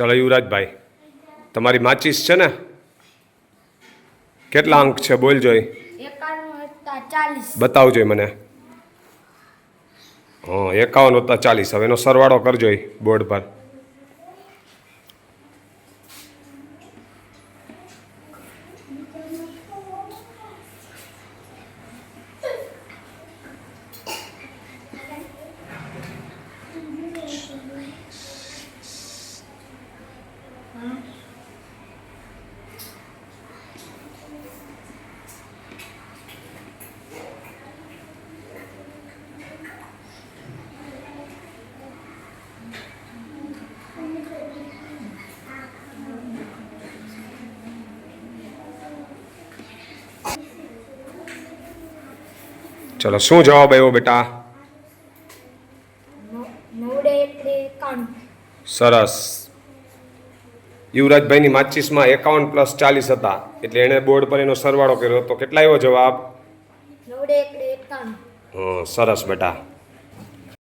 ચલો યુવરાજભાઈ તમારી માચીસ છે ને? કેટલા અંક છે? બોલ જોઈ. બતાવજો મને. હા એકાવન હતા ચાલીસ. હવે એનો સરવાળો કરજો બોર્ડ પર. ચલો શું જવાબ આવ્યો બેટા? સરસ. યુવરાજભાઈની માચીસમાં એકાવન પ્લસ ચાલીસ હતા. એટલે એણે બોર્ડ પર એનો સરવાળો કર્યો. તો કેટલા આવ્યો જવાબ? સરસ બેટા.